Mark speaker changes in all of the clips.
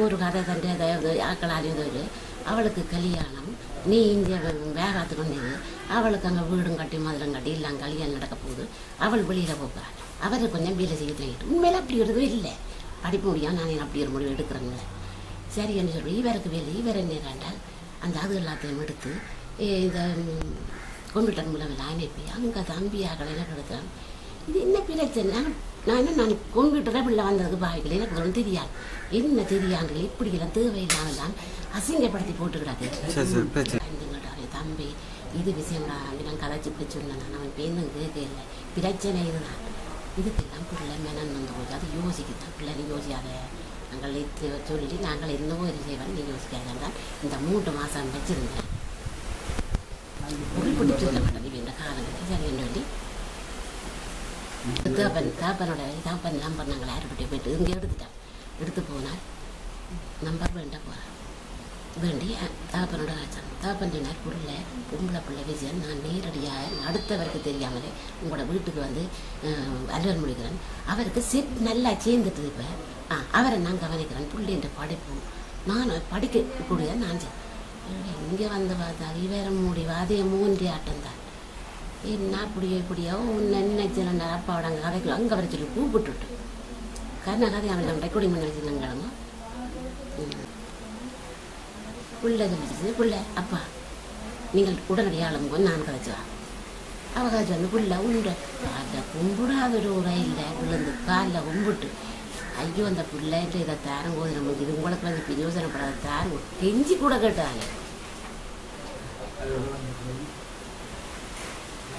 Speaker 1: ஒரு கதை தண்டி அதாவது ஆக்கள் அவளுக்கு கல்யாணம். நீ இங்கே வேகாத்து கொண்டது. அவளுக்கு அங்கே வீடும் கட்டி மதுரம் கட்டி எல்லாம் கல்யாணம் நடக்க போகுது. அவள் வெளியில் போகிறாள் அவர் கொஞ்சம் வேலை செய்ய தங்கிட்டு உண்மையில அப்படி ஒரு இல்லை. படிப்பு முடியும் நான் அப்படி ஒரு முடிவு எடுக்கிறேங்க சரி என்று சொல்லி இவருக்கு வேலை இவர் என்ன வேண்டால் அந்த அது எல்லாத்தையும் எடுத்து இந்த ம், கம்ப்யூட்டர் மூலம் எல்லாம் அனுப்பி அங்கே தம்பியாக்கள் எனக்கு எடுக்கிறான் இது என்ன பிரச்சனை? நான் நான் என்ன நான் கம்ப்யூட்டரை பிள்ளை வந்ததுக்கு பாவிக்கல எனக்கு ஒன்றும் தெரியாது. என்ன தெரியாண்டு இப்படி எல்லாம் தேவையில்லாமலாம் அசிங்கப்படுத்தி போட்டுக்கிறாரு தம்பி இது விஷயம் நான் கதைச்சு இப்படி சொன்னேன். நான் அவன் பேருந்து கேட்கல. பிரச்சனை இதுதான். இதுக்கெல்லாம் பிள்ளை மெனன் வந்து போச்சு அது யோசிக்குதான் பிள்ளை நீ யோசிக்காத. நாங்கள் இது சொல்லிட்டு நாங்கள் என்னவோ இது செய்வோம் நீ யோசிக்காதான் இந்த மூன்று மாதம் வச்சிருந்தேன். குறிப்பிட்டு சொல்ல மாட்டேன் இந்த காலங்களுக்கு சரி வேண்டி தாப்பன் தாப்பனோட தாப்பன் நம்பர் நாங்கள் யார்கிட்டே போயிட்டு இங்கே எடுத்துட்டான். எடுத்து போனால் நம்பர் வேண்டாம் போகிறான் வேண்டி தாப்பனோட ஆச்சான் தாப்பன் சொன்னார் புள்ள பொம்பளை பிள்ளை விஜயன் நான் நேரடியாக அடுத்தவருக்கு தெரியாமலே உங்களோட வீட்டுக்கு வந்து அலுவல் முடிக்கிறேன். அவருக்கு செட் நல்லா சேர்ந்துட்டு இப்போ ஆ அவரை நான் கவனிக்கிறேன். பிள்ளைன்ற படிப்பு. நான் படிக்கக்கூடிய நான் இங்கே வந்து பார்த்தா இவர மூடி அதே மூன்றி ஆட்டம் தான். என்ன அப்படியோ இப்படியோ உன்னை நினைச்சு அப்பாவோட அங்கே கதைக்கு அங்கே வர சொல்லி கூப்பிட்டுட்டு. கண்ண கதை அவன் ரெக்கார்டிங் பண்ணி வச்சுருந்தாங்க புள்ள கழிச்சு புள்ள அப்பா நீங்கள் உடனடியாக அளவுங்க நான் கதைச்சுவா அவ கதைச்சு வந்து புள்ள உண்ட. காலில் கும்பிடாத ஒரு உரை இல்லை விழுந்து காலில் கும்பிட்டு. ஐயோ அந்த பிள்ளைகிட்ட இதை தாரம் போது நமக்கு இது உங்களுக்கு வந்து பிரியோசனப்படாத தாரம் கெஞ்சி கூட கேட்டாங்க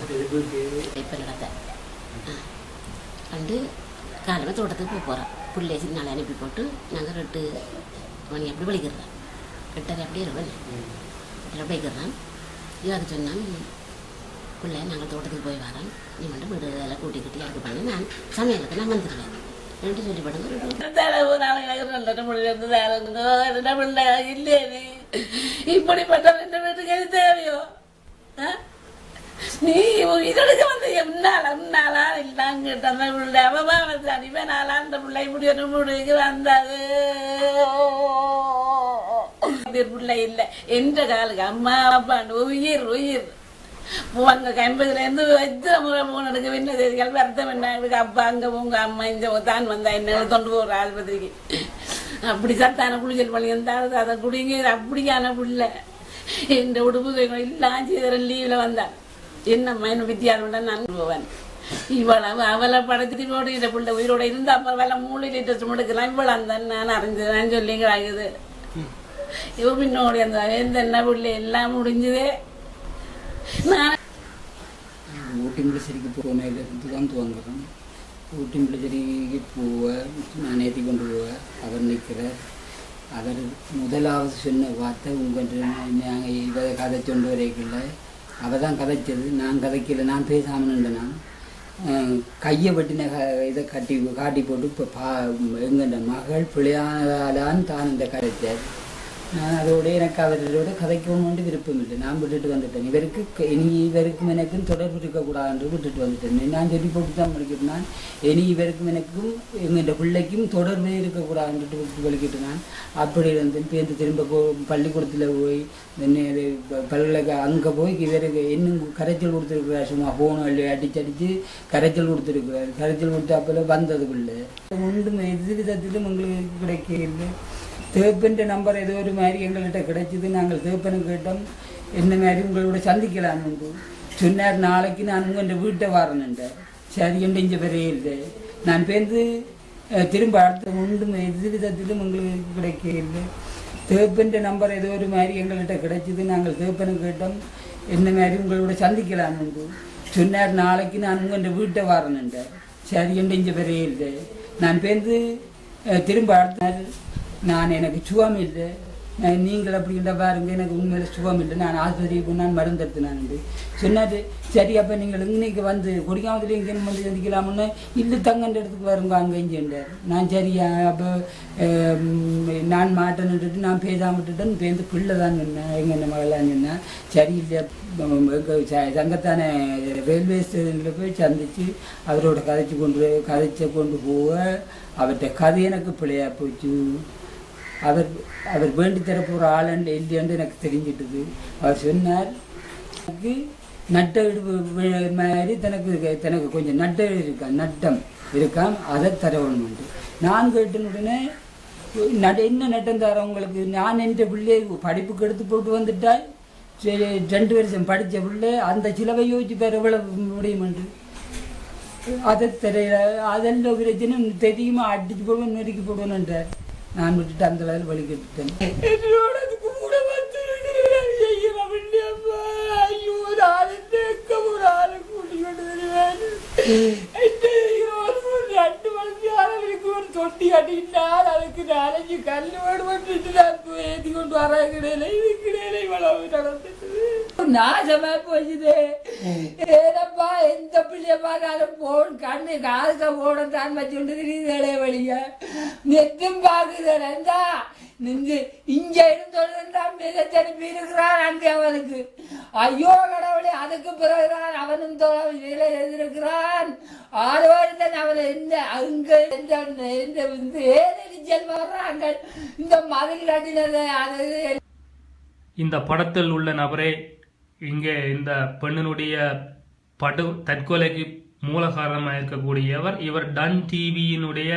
Speaker 1: இப்போ நடத்த ஆ. காலமே தோட்டத்துக்கு போக போகிறோம் பிள்ளை சின்னால அனுப்பி போட்டு நாங்கள் ரெட்டு மணி அப்படி வலிக்கிறோம் ரெட்டரை அப்படியே இருக்கும் ரெட்டரை அப்படி இவாக்கு இவருக்கு சொன்னால் பிள்ளை நாங்கள் தோட்டத்துக்கு போய் வரோம். நீ மட்டும் வீடு இதெல்லாம் கூட்டி கட்டி அதுக்கு பண்ணி. நான் சமையலுக்கு நான் வந்துடுவேன் ரெண்டு சொல்லி
Speaker 2: படம் இல்லையே இப்படிப்பட்ட ரெண்டு வீட்டுக்கு எது தேவையோ? ஆ? நீ உயிரோடுக்கு வந்து என்னால உன்னாலா இல்லாங்கிட்ட அந்த பிள்ளை. அவமானத்தை ஆளா அந்த பிள்ளை இப்படி ஒரு முடிவுக்கு வந்தது. பிள்ளை இல்லை. என்ற காலுக்கு அம்மா அப்பாண்டு உயிர் உயிர். அங்க கம்பதுல இருந்து எத்தனை முறை போன் எடுக்க என்ன தெரியாது வருத்தம் என்ன? இருக்கு அப்பா அங்க உங்க அம்மா இந்த தான் வந்தா என்ன? தொண்டு போற ஆஸ்பத்திரிக்கு அப்படி சத்தான குளிச்சல் பண்ணி இருந்தாலும் அதை குடிங்க. இது அப்படியான பிள்ளை. எந்த உடுப்பு எல்லாம் செய்தர லீவில் வந்தான் என்னம்மா என்ன வித்தியாசம் நான் போவேன் இவ்வளவு அவளை படத்திலோடு இந்த பிள்ளை உயிரோட இருந்தா அப்புறம் வேலை மூளையில டெஸ்ட் எடுக்கலாம் இவ்வளவு அந்த நான் அறிஞ்சது நான் சொல்லிங்கிறாங்குது இவ பின்னோடி அந்த எந்த என்ன பிள்ளை எல்லாம் முடிஞ்சதே. நான்
Speaker 3: ஊட்டிம்பிளிச்சேரிக்கு போனதுலேருந்து தான் துவங்குறோம். ஊட்டிம்பிளிச்சேரிக்கு போவேன் நான் ஏற்றி கொண்டு போவேன் அவர் நிற்கிறார் அவர் முதலாவது சொன்ன வார்த்தை உங்கள் நாங்கள் இவ கதை கொண்டு வரைக்கல அவள் தான் கதைச்சது. நான் கதைக்கல நான் பேசாமல் நின்றேன் நான். கையை வெட்டின க இதை கட்டி காட்டி போட்டு இப்போ பா எங்கள் மகள் பிள்ளையானாலான்னு தான் இந்த கதைச்சார். நான் அதோடு எனக்கு அவர்களோட கதைக்கணும்னு விருப்பம் இல்லை நான் விட்டுட்டு வந்துட்டேன். இவருக்கு இனி இவருக்கும் எனக்கும் தொடர்பு இருக்கக்கூடாது என்று விட்டுட்டு வந்துட்டேன். நான் சொல்லி போட்டு தான் படிக்கிறேன் நான் இனி இவருக்கும் எனக்கும் எங்கள் பிள்ளைக்கும் தொடர்பே இருக்கக்கூடாதுன்னு விட்டு படிக்கிட்டு நான் அப்படி இருந்து பேருந்து திரும்ப பள்ளிக்கூடத்தில் போய் பல்கலைக்க அங்கே போய் இவருக்கு இன்னும் கரைச்சல் கொடுத்துருக்குறார் சும்மா ஃபோன் அள்ளி அடிச்சு அடிச்சு கரைச்சல் கொடுத்துருக்குறாரு. கரைச்சல் கொடுத்த அப்போல வந்ததுக்குள்ளே ஒன்றும் எது விதத்திலும் உங்களுக்கு கிடைக்கல தேப்பன்ற நம்பர் ஏதோ ஒரு மாதிரி எங்கள்கிட்ட கிடைச்சிது. நாங்கள் தேப்பனை கேட்டோம். என்ன மாதிரி உங்களோட சந்திக்கலான்னு சொன்னார். நாளைக்கு நான் உங்கள் வீட்டை வரணுன்றார் சரி என்று இங்கே பெரிய இல்லை. நான் பேருந்து திரும்ப அடுத்த ஒன்றும் எது விதத்திலும் உங்களுக்கு இல்லை. தேப்பன்ற நம்பர் ஏதோ ஒரு மாதிரி எங்கள்கிட்ட கிடைச்சிது. நாங்கள் தேப்பனை கேட்டோம். என்ன மாதிரி உங்களோட சந்திக்கலான்னு சொன்னார். நாளைக்கு நான் உங்கள் வீட்டை வரணுன்றார் சரி என்று இங்கே பெரிய இல்லை. நான் பேருந்து திரும்ப அடுத்த நாள் நான் எனக்கு சுகம் இல்லை. நான் நீங்கள் அப்படின்ற பாருங்க எனக்கு உண்மையில சுகம் இல்லை. நான் ஆஸ்பத்திரிக்கு போனால் மருந்து எடுத்தினான் சொன்னாரு சரி அப்போ நீங்கள் இன்னைக்கு வந்து கொடிக்காமத்துல இங்கே வந்து சந்திக்கலாம்னு இல்லை தங்கன்ற இடத்துக்கு வருங்க அங்கே இங்கேன்றார் நான் சரியா அப்போ நான் மாட்டேன்னு விட்டுட்டு நான் பேசாம விட்டுட்டேன் பேருந்து பிள்ளை தான் சொன்னேன் எங்கள் என்ன மகளான்னு சொன்னேன் சரி இல்லை சங்கத்தான ரயில்வே ஸ்டேஷனில் போய் சந்திச்சு அவரோட கதைச்சு கொண்டு கதைச்ச கொண்டு போக அவர்கிட்ட கதை எனக்கு பிள்ளையா போச்சு. அவர் அவர் வேண்டி தரப்போகிற ஆளுண்டு இல்லையென்று எனக்கு தெரிஞ்சிட்டது. அவர் சொன்னார் எனக்கு நட்ட இடுப்பு மாதிரி தனக்கு தனக்கு கொஞ்சம் நட்ட இருக்கா நட்டம் இருக்காம் அதை தரவணுமெண்டு நான் கேட்ட உடனே நட என்ன நட்டம் தர உங்களுக்கு? நான் என்ற பிள்ளையை படிப்புக்கு எடுத்து போட்டு வந்துட்டால் சரி ரெண்டு வருஷம் படித்த பிள்ளை அந்த சிலவை யோசிச்சு பேர் எவ்வளவு முடியுமென்று அதை தெரியல அதெல்லாம் பிரச்சனை தெரியுமா? அடிச்சு போடுவேன் நெருக்கி போடுவேன்ன்றார் நான் விட்டுட்டு அந்த வேலை வழி கட்டுட்டேன்
Speaker 2: ஐயோ நான் எங்க ஒரு ஆளை கூட்டிக்கிட்டு வருவேன் ரெண்டு மணிக்கு அளவுக்கு ஒரு தொட்டி கட்டிட்டால் அதுக்கு நாலஞ்சு கல் வேடுபட்டு நான் ஏற்றி கொண்டு வர கிடையில இது கிடையில இவ்வளவு நடந்துட்டு நாசமா போச்சுது. ஏனப்பா எந்த பிள்ளைய பார்த்தாலும் போன் கண்ணு காதுக்க போன தான் வச்சுட்டு திரியுதே வழிய. நெத்தும் பாக்குதா நின்று இங்க இருந்தொழுதான் மிக திரும்பி இருக்கிறான் அங்கே அவனுக்கு. ஐயோ கடவுளே அதுக்கு பிறகுதான் அவனும் தோழ எழுதியிருக்கிறான். ஆரோக்கியத்தன் அவன் எந்த அங்க எந்த எந்த இந்த ஏதெரிச்சல் வர்றாங்க இந்த மதில் கட்டினது அது
Speaker 4: இந்த படத்தில் உள்ள நபரே இங்கே இந்த பெண்ணினுடைய படு தற்கொலைக்கு மூலகாரணமாக இருக்கக்கூடியவர் இவர் டன் டிவியினுடைய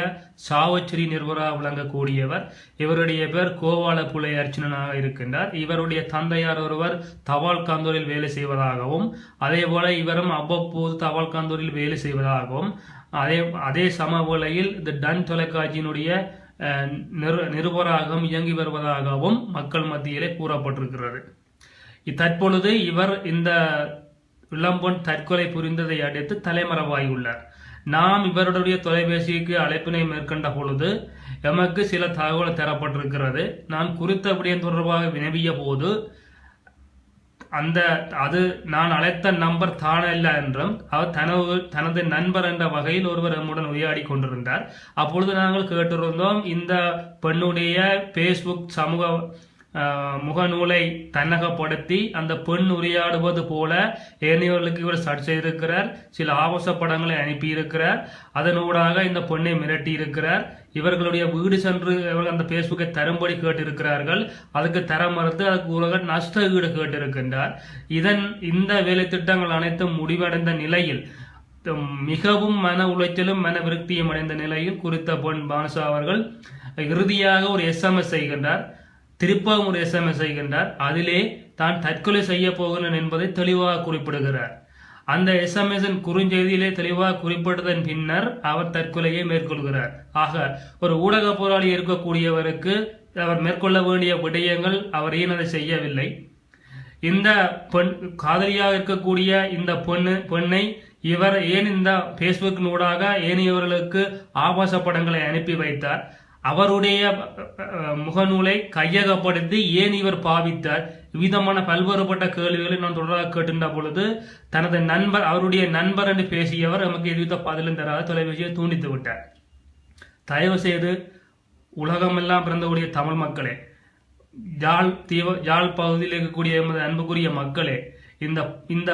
Speaker 4: சாவச்சேரி நிர்வராக விளங்கக்கூடியவர். இவருடைய பேர் கோவால புலை அர்ச்சனனாக இருக்கின்றார். இவருடைய தந்தையார் ஒருவர் தபால் காந்தூரில் வேலை செய்வதாகவும் அதே போல இவரும் அவ்வப்போது தபால் காந்தூரில் வேலை செய்வதாகவும் அதே அதே சமவேளையில் இந்த டன் தொலைக்காட்சியினுடைய நிருபராகவும் இயங்கி வருவதாகவும் மக்கள் மத்தியிலே கூறப்பட்டிருக்கிறது. தற்பொழுது இவர் இந்த இளம்பொன் தற்கொலை புரிந்ததை அடுத்து தலைமறைவாகியுள்ளார் நாம் இவருடைய தொலைபேசிக்கு அழைப்பினை மேற்கொண்ட பொழுது எமக்கு சில தகவல் தரப்பட்டிருக்கிறது. நான் குறித்த விடயம் தொடர்பாக வினவிய போது அந்த அது நான் அழைத்த நம்பர் தானல்ல என்றும் அவர் தனது தனது நண்பர் என்ற வகையில் ஒருவர் நம்முடன் உரையாடி கொண்டிருந்தார். அப்பொழுது நாங்கள் கேட்டிருந்தோம் இந்த பெண்ணுடைய ஃபேஸ்புக் சமூக முகநூலை தன்னகப்படுத்தி அந்த பெண் உரையாடுவது போல ஏனையவர்களுக்கு இவர் சர்ச் செய்திருக்கிறார். சில ஆபாச படங்களை அனுப்பியிருக்கிறார். அதனூடாக இந்த பெண்ணை மிரட்டி இருக்கிறார் இவர்களுடைய வீடு சென்று இவர்கள் அந்த பேஸ்புக்கை தரும்படி கேட்டிருக்கிறார்கள். அதுக்கு தர மறுத்து அதுக்கு உலக நஷ்ட ஈடு கேட்டிருக்கின்றார். இதன் இந்த வேலை திட்டங்கள் அனைத்தும் முடிவடைந்த நிலையில் மிகவும் மன உளைச்சலும் மன விருத்தியும் அடைந்த நிலையில் குறித்த பெண் பானுசா அவர்கள் இறுதியாக ஒரு எஸ்எம்எஸ் செய்கின்றார். திருப்பவும் ஒரு எஸ்எம்எஸ் செய்கின்றார். அதிலே தான் தற்கொலை செய்ய போகிறேன் என்பதை தெளிவாக குறிப்பிடுகிறார். அந்த எஸ்எம்எஸின் குறுஞ்செய்தியிலே தெளிவாக குறிப்பிட்டதன் பின்னர் அவர் தற்கொலையை மேற்கொள்கிறார். ஆக ஒரு ஊடக போராளி இருக்கக்கூடியவருக்கு அவர் மேற்கொள்ள வேண்டிய விடயங்கள் அவர் ஏன் அதை செய்யவில்லை? இந்த பெண் காதலியாக இருக்கக்கூடிய இந்த பொண்ணு பெண்ணை இவர் ஏன் இந்த பேஸ்புக் ஊடாக ஏனையவர்களுக்கு ஆபாச படங்களை அனுப்பி வைத்தார்? அவருடைய முகநூலை கையகப்படுத்தி ஏன் இவர் பாவித்தார்? விதமான பல்வேறுபட்ட கேள்விகளை நான் தொடராக கேட்டிருந்த பொழுது தனது நண்பர் அவருடைய நண்பர் என்று பேசியவர் நமக்கு எதுவித பதிலும் தராத தொலைபேசியை தூண்டித்து விட்டார். தயவு செய்து உலகமெல்லாம் பிறந்தக்கூடிய தமிழ் மக்களே யாழ் தீவ யாழ் பகுதியில் இருக்கக்கூடிய எமது அன்புக்குரிய மக்களே இந்த இந்த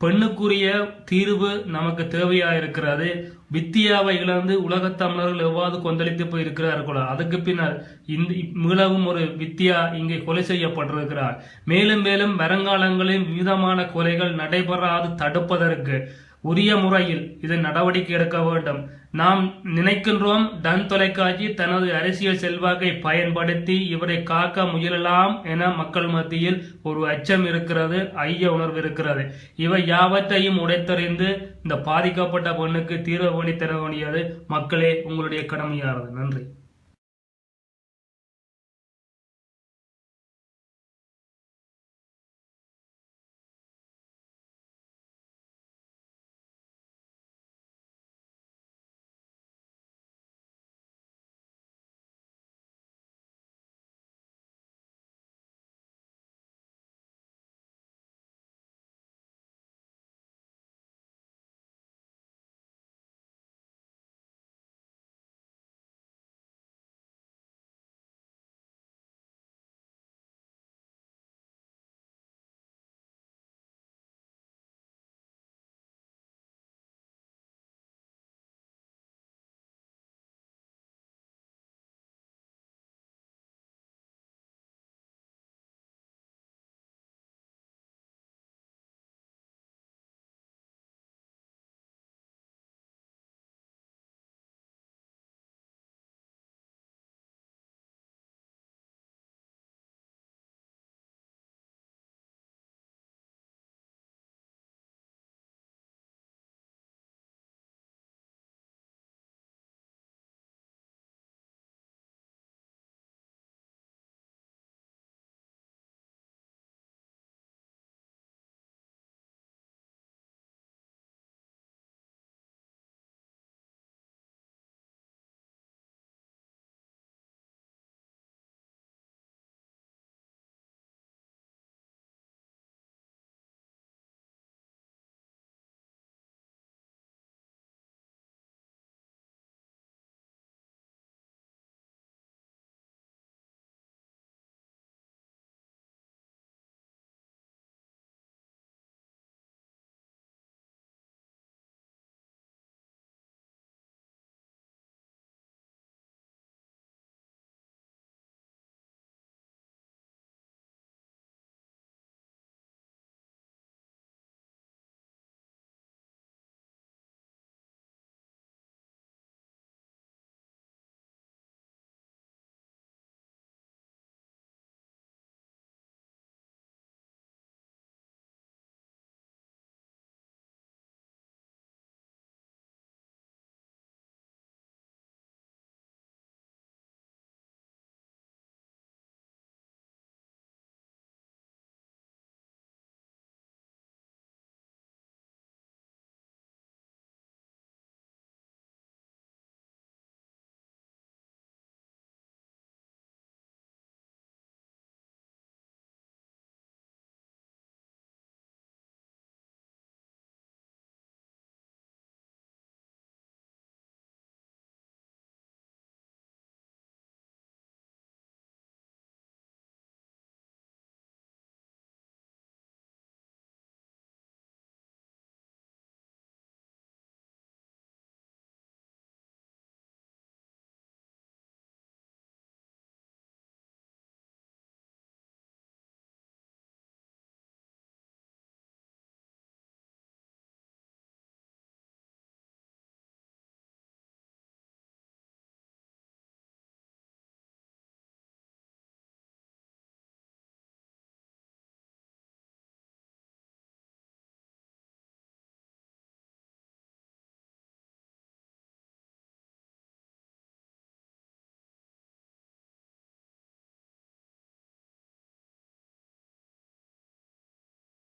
Speaker 4: பெண்ணுக்குரிய தீர்வு நமக்கு தேவையாக இருக்கிறது வித்தியாவை இழந்து உலகத் தமிழர்கள் எவ்வாறு கொந்தளித்து போய் இருக்கிறார்களோ அதுக்கு பின்னர் இந்த மீளவும் ஒரு வித்தியா இங்கே கொலை செய்யப்பட்டிருக்கிறார். மேலும் மேலும் வருங்காலங்களில் விதமான கொலைகள் நடைபெறாது தடுப்பதற்கு உரிய முறையில் இதன் நடவடிக்கை எடுக்க வேண்டும். நாம் நினைக்கின்றோம் டன் தொலைக்காட்சி தனது அரசியல் செல்வாக்கை பயன்படுத்தி இவரை காக்க முயலலாம் என மக்கள் மத்தியில் ஒரு அச்சம் இருக்கிறது ஐய உணர்வு இருக்கிறது. இவை யாவற்றையும் உடைத்தறிந்து இந்த பாதிக்கப்பட்ட பெண்ணுக்கு தீர்வு பண்ணி தர வேண்டியது மக்களே உங்களுடைய கடமையாகிறது நன்றி.